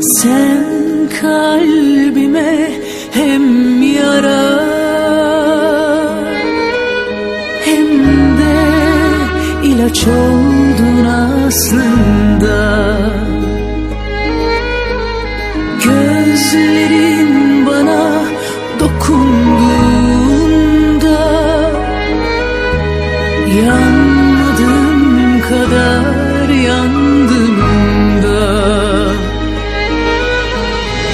Sen kalbime hem yara hem de ilaç oldun aslında Gözlerin bana dokunduğunda yan.